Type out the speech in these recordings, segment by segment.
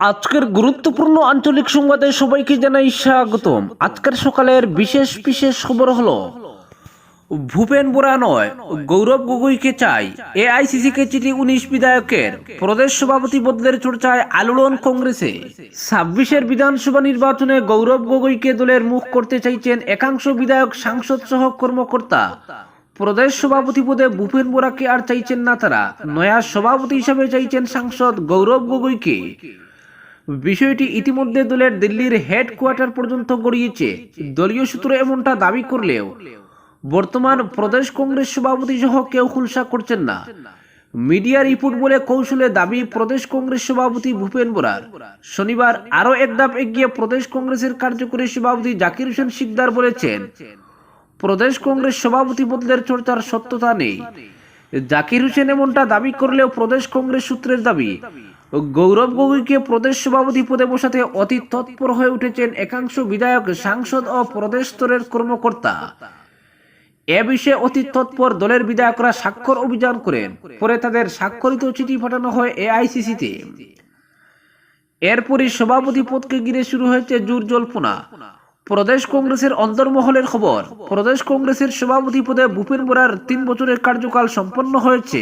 আজকের গুরুত্বপূর্ণ আঞ্চলিক সংবাদে সবাইকে জানাই স্বাগতম। আজকের সকালের বিশেষ বিশেষ খবর হলো, ভূপেন বোরা নয়, গৌরব গগৈকে চাই, এআইসিসি কে চিঠি উনিশ বিধায়কের, প্রদেশ সভাপতি বদলের চর্চায় আলোড়ন কংগ্রেসে। ছাব্বিশের বিধানসভা নির্বাচনে গৌরব গগৈকে দলের মুখ করতে চাইছেন একাংশ বিধায়ক, সাংসদ সহ কর্মকর্তা। প্রদেশ সভাপতি পদে ভূপেন বোরাকে আর চাইছেন না তারা। নয়া সভাপতি হিসাবে চাইছেন সাংসদ গৌরব গগৈকে। বিষয়টি ইতিমধ্যে দলের দিল্লির হেডকোয়ার্টার পর্যন্ত গড়িয়েছে। দলীয় সূত্র এমনটা দাবি করলেও বর্তমান প্রদেশ কংগ্রেস সভাপতি সহ কেউ খুলসা করছেন না। মিডিয়া রিপোর্ট বলে কৌশলে দাবি প্রদেশ কংগ্রেস সভাপতি ভূপেন বোরার। শনিবার আরও এক ধাপ এগিয়ে প্রদেশ কংগ্রেসের কার্যকরী সভাপতি জাকির হোসেন শিকদার বলেছেন, প্রদেশ কংগ্রেস সভাপতি বদলের চর্চার সত্যতা নেই। জাকির হোসেন এমনটা দাবি করলেও প্রদেশ কংগ্রেস সূত্রের দাবি গৌরব গগৈকে প্রদেশ সভাপতি পদে বসাতে অতি তৎপর হয়ে উঠেছেন একাংশ বিধায়ক, সাংসদ ও প্রদেশ স্তরের কর্মকর্তা। এ বিষয়ে অতি তৎপর দলের বিধায়করা স্বাক্ষর অভিযান করেন। পরে তাদের স্বাক্ষরিত চিঠি পাঠানো হয় এআইসিসিতে। এরপরই সভাপতি পদকে ঘিরে শুরু হয়েছে জোর জল্পনা। প্রদেশ কংগ্রেসের অন্তর্মহলের খবর, প্রদেশ কংগ্রেসের সভাপতি পদে ভূপেন বোরার তিন বছরের কার্যকাল সম্পন্ন হয়েছে।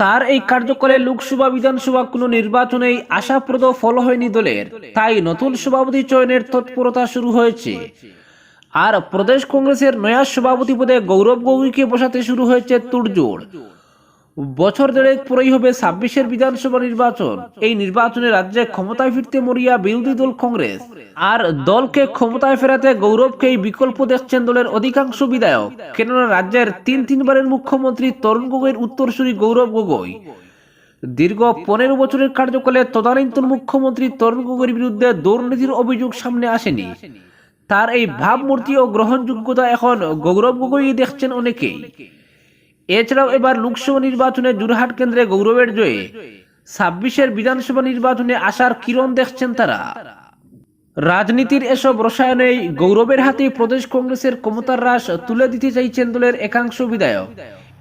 তার এই কার্যকরে লোকসভা, বিধানসভা কোনো নির্বাচনেই আশাপ্রদ ফল হয়নি দলের। তাই নতুন সভাপতি চয়নের তৎপরতা শুরু হয়েছে। আর প্রদেশ কংগ্রেসের নয়া সভাপতি পদে গৌরব গৌরীকে বসাতে শুরু হয়েছে তুড়জোড়। বছর দেড়েক পরেই হবে ছাব্বিশের বিধানসভা নির্বাচন। এই নির্বাচনে রাজ্যে ক্ষমতায় ফিরতে মরিয়া বিরোধী দল কংগ্রেস। আর দলকে ক্ষমতায় ফেরাতে গৌরবকেই বিকল্প দেখছেন দলের অধিকাংশ বিধায়ক। কেননা রাজ্যের তিন তিনবারের মুখ্যমন্ত্রী তরুণ গগৈর উত্তরসূরি গৌরব গগৈ। দীর্ঘ পনেরো বছরের কার্যকালে তদানীন্তন মুখ্যমন্ত্রী তরুণ গগৈর বিরুদ্ধে দুর্নীতির অভিযোগ সামনে আসেনি। তার এই ভাবমূর্তি ও গ্রহণযোগ্যতা এখন গৌরব গগৈ দেখছেন অনেকেই। এছাড়াও এবার লোকসভা নির্বাচনে জোরহাট কেন্দ্রে গৌরবের জয়ে ছাব্বিশের বিধানসভা নির্বাচনে আসার কিরণ দেখছেন তারা। রাজনীতির এসব রসায়নেই গৌরবের হাতে প্রদেশ কংগ্রেসের ক্ষমতার হ্রাস তুলে দিতে চাইছেন দলের একাংশ বিধায়ক।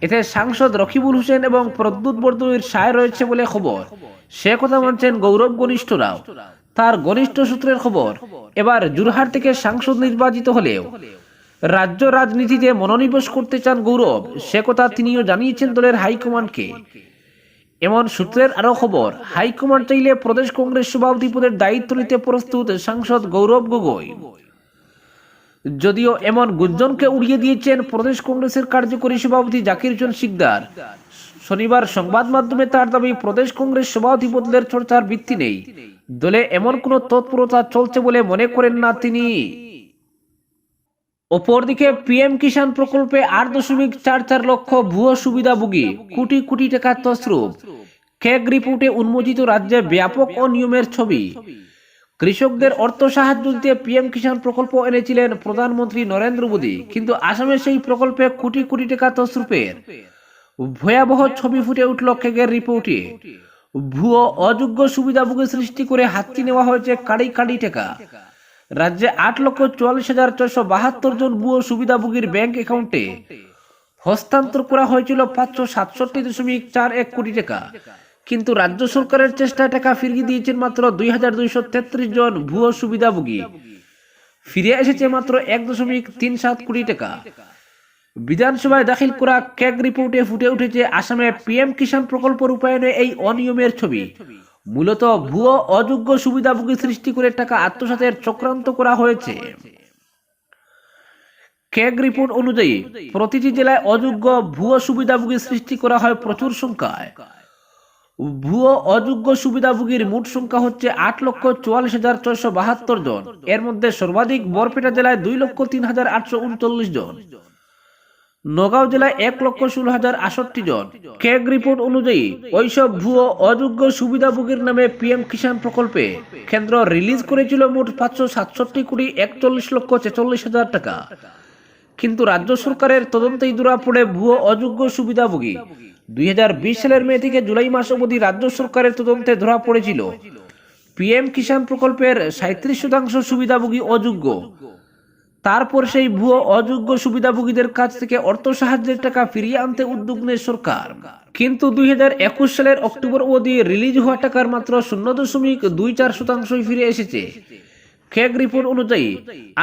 এতে সাংসদ রকিবুল হোসেন এবং প্রদ্যুৎ বর্দুয়ের সায় রয়েছে বলে খবর। সে কথা মানছেন গৌরব ঘনিষ্ঠরাও। তার ঘনিষ্ঠ সূত্রের খবর, এবার জুরহাট থেকে সাংসদ নির্বাচিত হলেও রাজ্য রাজনীতিতে মনোনিবেশ করতে চান গৌরব, সে কথা তিনিও জানিয়েছেন দলের হাইকমান্ডকে। এমন সূত্রের আরও খবর, হাইকমান্ড চাইলে প্রদেশ কংগ্রেস সভাপতি পদের দায়িত্ব নিতে প্রস্তুত সাংসদ গৌরব গগৈ। যদিও এমন গুঞ্জনকে উড়িয়ে দিয়েছেন প্রদেশ কংগ্রেসের কার্যকরী সভাপতি জাকির হোসেন শিকদার। শনিবার সংবাদ মাধ্যমে তার দাবি, প্রদেশ কংগ্রেস সভাপতি বদলের চর্চার ভিত্তি নেই। দলে এমন কোনো তৎপরতা চলছে বলে মনে করেন না তিনি। অপরদিকে পিএম কিষাণ প্রকল্পে আট দশমিক চার চার লক্ষ ভুয়ো সুবিধাভোগী কোটি কোটি টাকা তসরূপ কেগ রিপোর্টে উন্মোচিত রাজ্যে ব্যাপক অনিয়মের ছবি। কৃষকদের অর্থ সাহায্য দিতে পিএম কিষাণ প্রকল্প এনেছিলেন প্রধানমন্ত্রী নরেন্দ্র মোদী, কিন্তু আসামে সেই প্রকল্পে কোটি কোটি টাকা তসরূপের ভয়াবহ ছবি ফুটে উঠল কেগের রিপোর্টে। ভুয়ো অযোগ্য সুবিধাভোগী সৃষ্টি করে হাতটি নেওয়া হয়েছে কাড়ি কাড়ি টাকা। রাজ্যে আট লক্ষ চুয়াল্লিশ হাজার ছয়শো বাহাত্তর জন ভুয়ো সুবিধাভোগীর ব্যাংক অ্যাকাউন্টে হস্তান্তর করা হয়েছিল পাঁচশো সাতষট্টি দশমিক চার এক কোটি টাকা। কিন্তু রাজ্য সরকারের চেষ্টায় টাকা ফিরিয়ে দিয়েছেন মাত্র দুই হাজার দুইশো তেত্রিশ জন ভুয়ো সুবিধাভোগী। ফিরে এসেছে মাত্র এক দশমিক তিন সাত কোটি টাকা। বিধানসভায় দাখিল করা ক্যাগ রিপোর্টে ফুটে উঠেছে আসামে পিএম কিষাণ প্রকল্প রূপায়ণে এই অনিয়মের ছবি। মূলত ভুয়ো অযোগ্য সুবিধাভোগী সৃষ্টি করে টাকা আত্মসাতের চক্রান্ত করা হয়েছে। ক্যাগ রিপোর্ট অনুযায়ী, প্রতিটি জেলায় অযোগ্য ভুয়ো সুবিধাভোগী সৃষ্টি করা হয় প্রচুর সংখ্যায়। ভুয়ো অযোগ্য সুবিধাভোগীর মোট সংখ্যা হচ্ছে আট লক্ষ চুয়াল্লিশ হাজার ছয়শো বাহাত্তর জন। এর মধ্যে সর্বাধিক বরপেটা জেলায় দুই লক্ষ তিন হাজার আটশো উনচল্লিশ জন। নগাঁও জেলায় এক লক্ষ ষোলো হাজার আষট্টি জন। কেক রিপোর্ট অনুযায়ী ওইসব ভুয়ো অযোগ্য সুবিধাভোগীর নামে পিএম কিষাণ প্রকল্পে কেন্দ্র রিলিজ করেছিল মোট পাঁচশো সাতষট্টি কোটি একচল্লিশ লক্ষ ছেচল্লিশ হাজার টাকা। কিন্তু রাজ্য সরকারের তদন্তেই ধরা পড়ে ভুয়ো অযোগ্য সুবিধাভোগী। দুই হাজার বিশ সালের মে থেকে জুলাই মাস অবধি রাজ্য সরকারের তদন্তে ধরা পড়েছিল। পিএম কিষাণ প্রকল্পের সাঁত্রিশ শতাংশ সুবিধাভোগী অযোগ্য। তারপর সেই ভুয়ো অযোগ্য সুবিধাভোগীদের কাছ থেকে অর্থ সাহায্যের টাকা ফিরিয়ে আনতে উদ্যোগ নেয় সরকার। কিন্তু দুই হাজার একুশ সালের অক্টোবর অবধি রিলিজ হওয়া টাকার মাত্র শূন্য দশমিক দুই চার শতাংশই ফিরে এসেছে। কেগ রিপোর্ট অনুযায়ী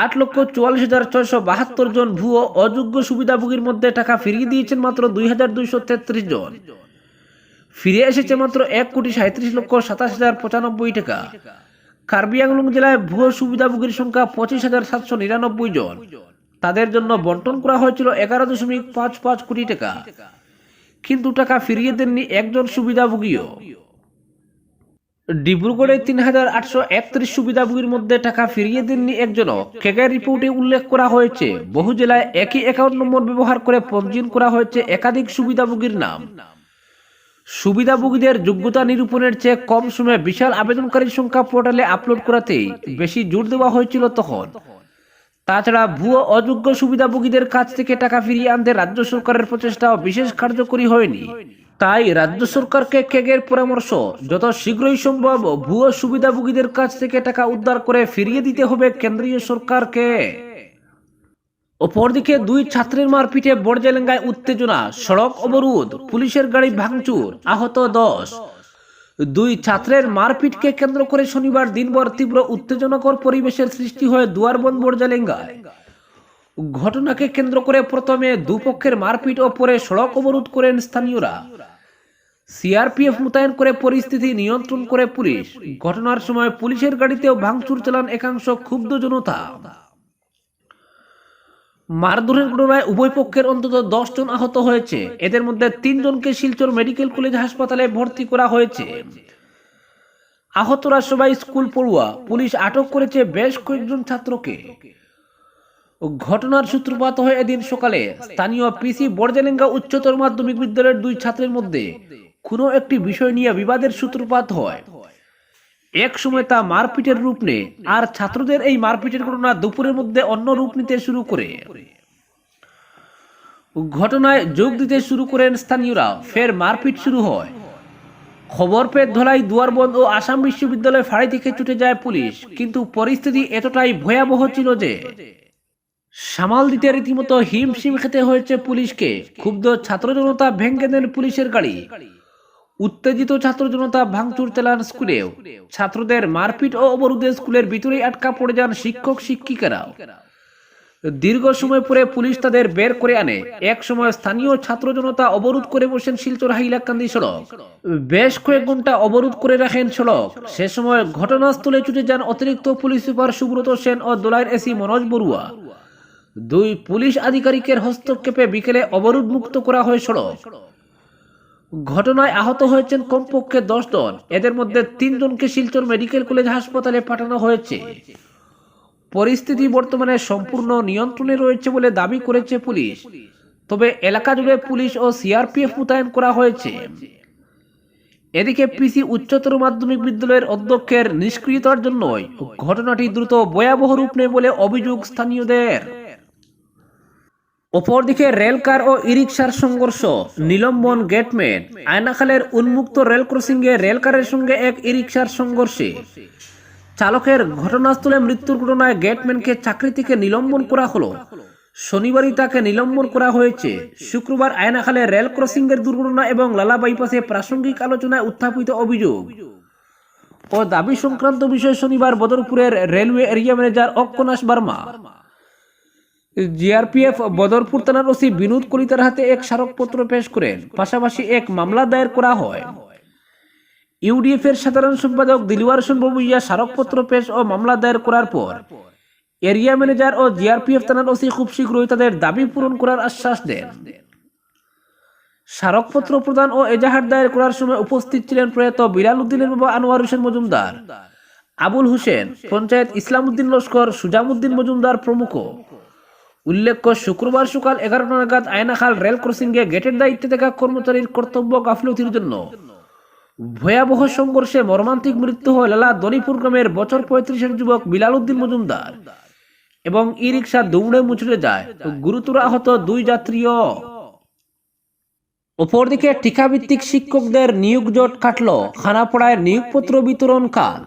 আট লক্ষ চুয়াল্লিশ হাজার ছয়শো বাহাত্তর জন ভুয়ো অযোগ্য সুবিধাভোগীর মধ্যে টাকা ফিরিয়ে দিয়েছেন মাত্র দুই হাজার দুইশো তেত্রিশ জন। ফিরে এসেছে মাত্র এক কোটি সাঁত্রিশ লক্ষ সাতাশ হাজার পঁচানব্বই টাকা। কার্বি আংলং জেলায় ভুয়ো সুবিধাভোগীর সংখ্যা পঁচিশ হাজার সাতশো নিরানব্বই জন। তাদের জন্য বন্টন করা হয়েছিল এগারো দশমিক পাঁচ পাঁচ কোটি টাকা। কিন্তু টাকা ফিরিয়ে দেননি একজন সুবিধাভোগীও ডিব্রুগড়ে তিন হাজার আটশো একত্রিশ সুবিধাভোগীর মধ্যে টাকা ফিরিয়ে দেননি একজনও। কেকের রিপোর্টে উল্লেখ করা হয়েছে, বহু জেলায় একই অ্যাকাউন্ট নম্বর ব্যবহার করে পঞ্জীয়ন করা হয়েছে একাধিক সুবিধাভোগীর নাম। সুবিধাভোগীদের যোগ্যতা নিরূপণের চেয়ে কম সময়ে বিশাল আবেদনকারীর সংখ্যা পোর্টালে আপলোড করাতেই বেশি জোর দেওয়া হয়েছিল তখন। তাছাড়া ভুয়ো অযোগ্য সুবিধাভোগীদের কাছ থেকে টাকা ফিরিয়ে আনতে রাজ্য সরকারের প্রচেষ্টাও বিশেষ কার্যকরী হয়নি। তাই রাজ্য সরকারকে কেগের পরামর্শ, যত শীঘ্রই সম্ভব ভুয়ো সুবিধাভোগীদের কাছ থেকে টাকা উদ্ধার করে ফিরিয়ে দিতে হবে কেন্দ্রীয় সরকারকে। অপরদিকে দুই ছাত্রের মারপিটে বড়জেলেঙ্গায় উত্তেজনা, সড়ক অবরোধ, পুলিশের গাড়ি ভাঙচুর, আহত দশ। দুই ছাত্রের মারপিটকে কেন্দ্র করে শনিবার দিনভর তীব্র উত্তেজনাকর পরিবেশের সৃষ্টি হয় দুয়ারবন বড়জেলেঙ্গায়। ঘটনাকে কেন্দ্র করে প্রথমে দুপক্ষের মারপিট ও পরে সড়ক অবরোধ করেন স্থানীয়রা। সিআরপিএফ মোতায়েন করে পরিস্থিতি নিয়ন্ত্রণ করে পুলিশ। ঘটনার সময় পুলিশের গাড়িতেও ভাঙচুর চালান একাংশ ক্ষুব্ধ জনতা। মারধরের ঘটনায় উভয় পক্ষের অন্তত দশ জন আহত হয়েছে। এদের মধ্যে তিনজনকে শিলচর মেডিকেল কলেজ হাসপাতালে ভর্তি করা হয়েছে। আহতরা সবাই স্কুল পড়ুয়া। পুলিশ আটক করেছে বেশ কয়েকজন ছাত্রকে। ঘটনার সূত্রপাত হয় এদিন সকালে। স্থানীয় পিসি বড়জেলেঙ্গা উচ্চতর মাধ্যমিক বিদ্যালয়ের দুই ছাত্রের মধ্যে। কোনো একটি বিষয় নিয়ে বিবাদের সূত্রপাত হয়। এক সময় তা মারপিটের রূপ নেয়, আর ছাত্রদের এই মারপিটের ঘটনা দুপুরের মধ্যে অন্য রূপ নিতে শুরু করে। ঘটনায় যোগ দিতে শুরু করেন স্থানীয়রা, ফের মারপিট শুরু হয়। খবর পেয়ে ধলাই দুয়ারবন্দ ও আসাম বিশ্ববিদ্যালয় ফাঁড়ি থেকে ছুটে যায় পুলিশ, কিন্তু পরিস্থিতি এতটাই ভয়াবহ ছিল যে সামাল দিতে রীতিমতো হিমশিম খেতে হয়েছে পুলিশকে। ক্ষুব্ধ ছাত্র জনতা ভেঙে দেন পুলিশের গাড়ি। উত্তেজিত ছাত্র জনতা ভাঙচুর চালান স্কুলেও। ছাত্রদের মারপিট ও অবরোধে স্কুলের ভিতরেই আটকা পড়ে যান শিক্ষক, শিক্ষিকারাও। দীর্ঘ সময় পরে পুলিশ তাদের বের করে আনে। এক সময় স্থানীয় ছাত্র জনতা অবরোধ করে বসেন শিলচর হাইলাকান্দি সড়ক। বেশ কয়েক ঘণ্টা অবরোধ করে রাখেন সড়ক। সে সময় ঘটনাস্থলে ছুটে যান অতিরিক্ত পুলিশ সুপার সুব্রত সেন ও দোলাইয়ের এসি মনোজ বড়ুয়া। দুই পুলিশ আধিকারিকের হস্তক্ষেপে বিকেলে অবরোধ মুক্ত করা হয় সড়ক। ঘটনায় আহত হয়েছেন কমপক্ষে দশ জন। এদের মধ্যে তিনজনকে শিলচর মেডিকেল কলেজ হাসপাতালে পাঠানো হয়েছে। পরিস্থিতি বর্তমানে সম্পূর্ণ নিয়ন্ত্রণে রয়েছে বলে দাবি করেছে পুলিশ। তবে এলাকা জুড়ে পুলিশ ও সিআরপিএফ মোতায়েন করা হয়েছে। এদিকে পিসি উচ্চতর মাধ্যমিক বিদ্যালয়ের অধ্যক্ষের নিষ্ক্রিয়তার জন্যই ঘটনাটি দ্রুত ভয়াবহ রূপ নেয় বলে অভিযোগ স্থানীয়দের। অপরদিকে রেলকার ও ই রিক্সার সংঘর্ষ, নিলম্বন গেটম্যান আয়নাখালের উন্মুক্ত রেল ক্রসিংয়ে রেলকারের সঙ্গে এক ই রিক্সার সংঘর্ষে। চালকের ঘটনাস্থলে মৃত্যুর ঘটনায় গেটম্যানকে চাকরি থেকে নিলম্বন করা হলো। শনিবারই তাকে নিলম্বন করা হয়েছে। শুক্রবার আয়নাখালে রেল ক্রসিং এর দুর্ঘটনা এবং লালা বাইপাসে প্রাসঙ্গিক আলোচনায় উত্থাপিত অভিযোগ। ও দাবি সংক্রান্ত বিষয়ে শনিবার বদরপুরের railway area manager Akshanash Barma. GRPF Badarpur থানার ওসি বিনোদ কলিতার হাতে এক স্মারকপত্র পেশ করেন। পাশাপাশি এক মামলা দায়ের করা হয়। ইউডিএফ এর সাধারণ সম্পাদক দিলওয়ার হোসেন ববুইয়া স্মারকপত্র পেশ ও মামলা দায়ের করার পর এরিয়া ম্যানেজার ও জিআরপিএফ থানার ওসি খুব শীঘ্রই তাদের দাবি পূরণ করার আশ্বাস দেন। স্মারকপত্র প্রদান ও এজাহার দায়ের করার সময় উপস্থিত ছিলেন প্রয়াত বিলাল উদ্দিনের বাবা আনোয়ার হোসেন মজুমদার, আবুল হোসেন, পঞ্চায়েত ইসলাম উদ্দিন লস্কর সুজামুদ্দিন মজুমদার প্রমুখ। উল্লেখ্য, শুক্রবার সকাল এগারোটা নাগাদ আয়নাখাল রেল ক্রসিংয়ে গেটের দায়িত্বে থাকা কর্মচারীর কর্তব্য গাফলতির জন্য। ভয়াবহ সংঘর্ষে মর্মান্তিক মৃত্যু হয় লালা দলিপুর গ্রামের বছর পঁয়ত্রিশের যুবক বিলাল উদ্দিন মজুমদার এবং ই রিক্সা দৌড়ে মুচড়ে যায়। গুরুতর আহত দুই যাত্রীও। অপরদিকে টিকাভিত্তিক শিক্ষকদের নিয়োগ জট কাটল। খানাপড়ায় নিয়োগপত্র বিতরণ কাল।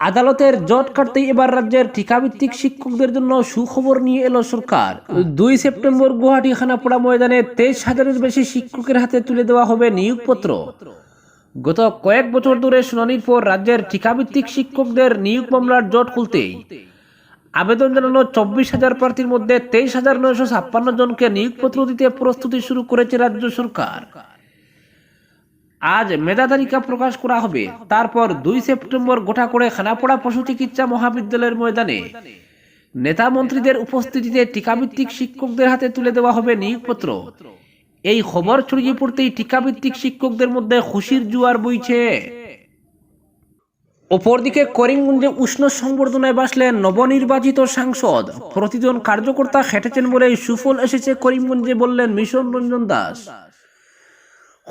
আদালতের জট কাটতেই এবার রাজ্যের ঠিকাভিত্তিক শিক্ষকদের জন্য সুখবর নিয়ে এলো সরকার। দুই সেপ্টেম্বর গুয়াহাটি খানাপড়া ময়দানে তেইশ হাজারের বেশি শিক্ষকের হাতে তুলে দেওয়া হবে নিয়োগপত্র। গত কয়েক বছর ধরে শুনানির পর রাজ্যের ঠিকাভিত্তিক শিক্ষকদের নিয়োগ মামলার জট খুলতেই আবেদন জানানো চব্বিশ হাজার প্রার্থীর মধ্যে তেইশ হাজার নয়শো ছাপ্পান্ন জনকে নিয়োগপত্র দিতে প্রস্তুতি শুরু করেছে রাজ্য সরকার। আজ মেধা তালিকা প্রকাশ করা হবে। তারপর দুই সেপ্টেম্বর গোটা করে খানাপড়া পশু চিকিৎসা মহাবিদ্যালয়ের ময়দানে। নেতা মন্ত্রীদের উপস্থিতিতে টিকাভিত্তিক শিক্ষকদের হাতে তুলে দেওয়া হবে নিয়োগপত্র। এই খবর ছড়িয়ে পড়তেই টিকাভিত্তিক শিক্ষকদের মধ্যে খুশির জুয়ার বইছে। অপরদিকে করিমগঞ্জে উষ্ণ সংবর্ধনায় বাসলেন নবনির্বাচিত সাংসদ। প্রতিজন কার্যকর্তা খেটেছেন বলেই সুফল এসেছে করিমগঞ্জে বললেন মিশন রঞ্জন দাস।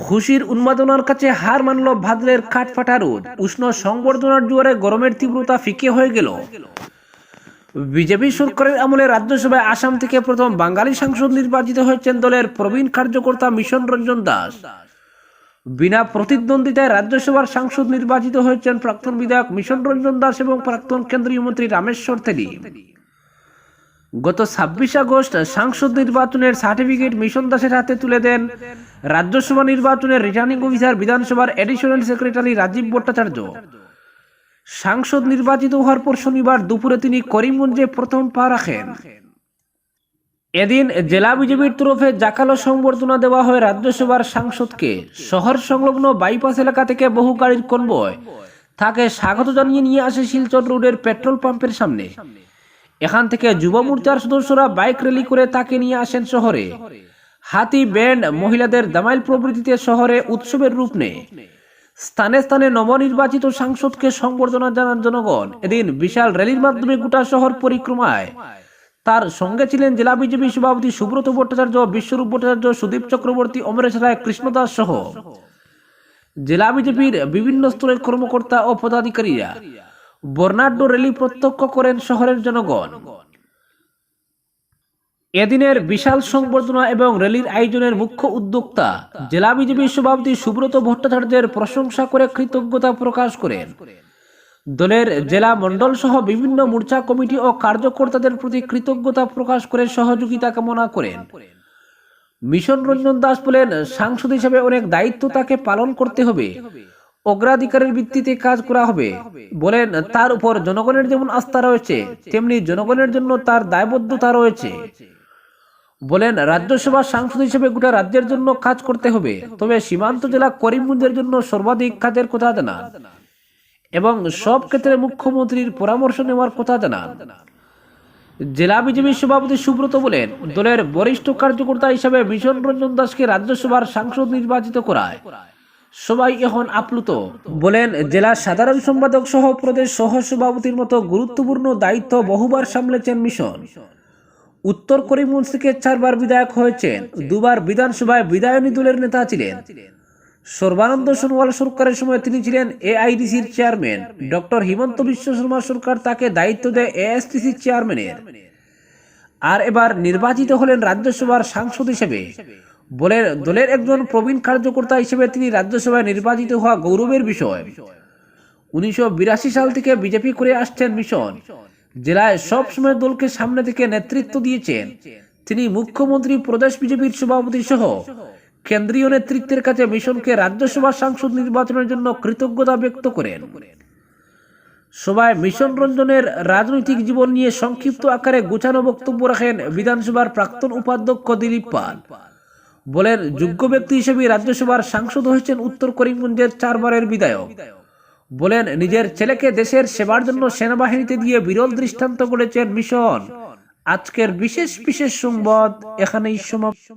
খুশির উন্মাদনার কাছে হার মানল ভাদ্রের কাঠফাটা রোদ। উষ্ণ সংবর্ধনার জোয়ারে গরমের তীব্রতা ফিকে হয়ে গেল। বিজেপি সরকারের আমলে রাজ্যসভায় আসাম থেকে প্রথম বাঙালি সাংসদ নির্বাচিত হয়েছেন দলের প্রবীণ কার্যকর্তা মিশন রঞ্জন দাস। বিনা প্রতিদ্বন্দ্বিতায় রাজ্যসভার সাংসদ নির্বাচিত হয়েছেন প্রাক্তন বিধায়ক মিশন রঞ্জন দাস এবং প্রাক্তন কেন্দ্রীয় মন্ত্রী রামেশ্বর তেলী। গত ছাব্বিশ আগস্ট সাংসদ নির্বাচনের সার্টিফিকেট মিশন দাসের হাতে তুলে দেন রাজ্যসভা নির্বাচনের রিটার্নিং অফিসার, বিধানসভার এডিশনাল সেক্রেটারি রাজীব ভট্টাচার্য। সাংসদ নির্বাচিত হওয়ার পর শনিবার দুপুরে তিনি করিমগঞ্জে প্রথম পা রাখেন। এদিন জেলা বিজেপির তরফে জাকালো সংবর্ধনা দেওয়া হয় রাজ্যসভার সাংসদকে। শহর সংলগ্ন বাইপাস এলাকা থেকে বহু গাড়ির কনবয় তাকে স্বাগত জানিয়ে নিয়ে আসে শিলচর রোডের পেট্রোল পাম্পের সামনে। এখান থেকে যুব মোর্চার সদস্যরা বাইক র্যালি করে তাকে নিয়ে আসেন শহরে। হাতি, ব্যান্ড, মহিলাদের দামাইল প্রভৃতিতে শহরে উৎসবের রূপ নেয় স্থানে স্থানে নবনির্বাচিত সাংসদকে সংবর্ধনা জানান জনগণ। এদিন বিশাল র্যালির মাধ্যমে গোটা শহর পরিক্রমায়। তার সঙ্গে ছিলেন জেলা বিজেপি সভাপতি সুব্রত ভট্টাচার্য, বিশ্বরূপ ভট্টাচার্য, সুদীপ চক্রবর্তী, অমরেশ রায়, কৃষ্ণদাস সহ। জেলা বিজেপির বিভিন্ন স্তরের কর্মকর্তা ও পদাধিকারীরা বর্ণাঢ্য র্যালি প্রত্যক্ষ করেন শহরের জনগণ। এদিনের বিশাল সংবর্ধনা এবং র্যালির আয়োজনের মুখ্য উদ্যোক্তা জেলা বিজেপি সভাপতি সুব্রত ভট্টাচার্যের প্রশংসা করে কৃতজ্ঞতা প্রকাশ করেন। দলের জেলা মণ্ডল সহ বিভিন্ন মোর্চা কমিটি ও কার্যকর্তাদের প্রতি কৃতজ্ঞতা প্রকাশ করে সহযোগিতা কামনা করেন। মিশন রঞ্জন দাস বলেন, সাংসদ হিসেবে অনেক দায়িত্ব তাকে পালন করতে হবে। অগ্রাধিকারের ভিত্তিতে কাজ করা হবে। বলেন, তার উপর জনগণের যেমন আস্থা রয়েছে, তেমনি জনগণের জন্য তার দায়বদ্ধতা রয়েছে। বলেন রাজ্যসভা সাংসদ হিসেবে গোটা রাজ্যের জন্য কাজ করতে হবে। তবে সীমান্ত জেলা করিমগঞ্জের জন্য সর্বাধিক কাজের কথা জানান এবং সব ক্ষেত্রে মুখ্যমন্ত্রীর পরামর্শ নেওয়ার কথা জানান। জেলা বিজেপি সভাপতি সুব্রত বলেন, দলের বরিষ্ঠ কার্যকর্তা হিসাবে মিশন রঞ্জন দাসকে রাজ্যসভার সাংসদ নির্বাচিত করায়। সবাই এখন আপ্লুত। বলেন, জেলা সাধারণ সম্পাদক সহ প্রদেশ সহ সভাপতির মতো গুরুত্বপূর্ণ দায়িত্ব বহুবার সামলেছেন মিশন। উত্তর করিমগঞ্জ থেকে চারবার বিধায়ক হয়েছেন, দুবার বিধানসভায় বিধায়নী দলের নেতা ছিলেন। সর্বানন্দ সোনোয়াল সরকারের সময় তিনি ছিলেন এআইডিসির চেয়ারম্যান। ডক্টর হিমন্ত বিশ্ব শর্মা সরকার তাকে দায়িত্ব দেয় এএসটিসির চেয়ারম্যানের। আর এবার নির্বাচিত হলেন রাজ্যসভার সাংসদ হিসেবে। বলে দলের একজন প্রবীণ কার্যকর্তা হিসেবে তিনি রাজ্যসভায় নির্বাচিত হওয়া গৌরবের বিষয়। উনিশশো বিরাশি সাল থেকে বিজেপি করে আসছেন মিশন। জেলায় সব সময় দলকে সামনে থেকে নেতৃত্ব দিয়েছেন। তিনি মুখ্যমন্ত্রী, প্রদেশ বিজেপির সভাপতি সহ কেন্দ্রীয় নেতৃত্বের কাছে মিশনকে রাজ্যসভা সাংসদ নির্বাচনের জন্য কৃতজ্ঞতা ব্যক্ত করেন। সভায় মিশন রঞ্জনের রাজনৈতিক জীবন নিয়ে সংক্ষিপ্ত আকারে গুছানো বক্তব্য রাখেন বিধানসভার প্রাক্তন উপাধ্যক্ষ দিলীপ পাল। বলেন যোগ্য ব্যক্তি হিসেবে রাজ্যসভার সাংসদ হয়েছেন উত্তর করিমগঞ্জের চারবারের বিধায়ক। বলেন, নিজের ছেলেকে দেশের সেবার জন্য সেনাবাহিনীতে দিয়ে বিরল দৃষ্টান্ত করেছেন মিশন। আজকের বিশেষ বিশেষ সংবাদ এখানেই সমাপ্ত।